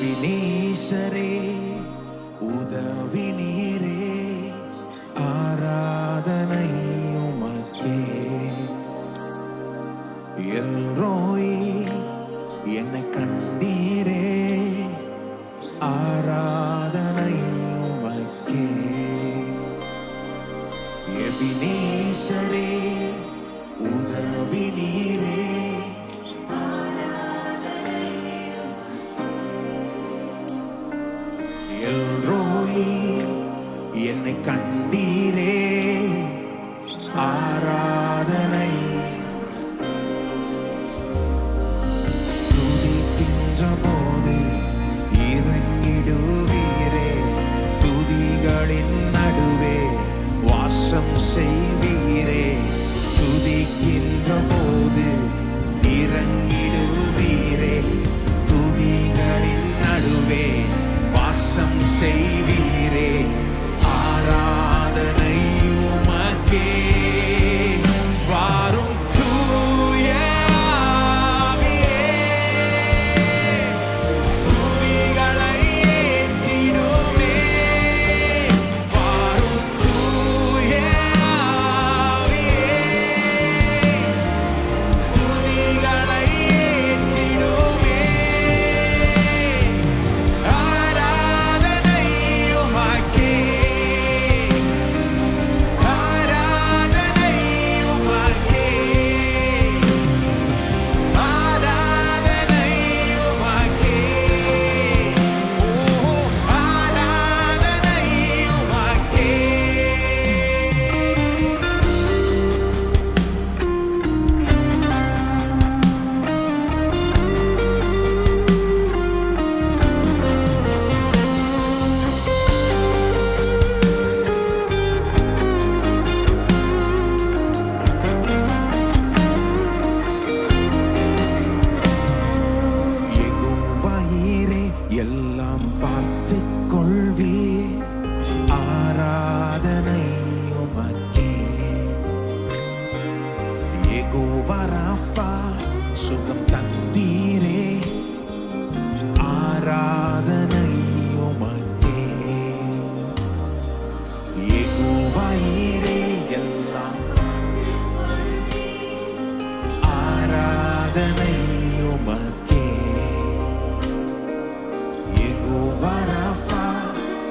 வினீசரே உதவி நீரே என்னை கண்டீரே. ஆ பார்த்து கொள்வி ஆராதனை உமக்கே ஏகோவராஃபா சுகம்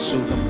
shoot them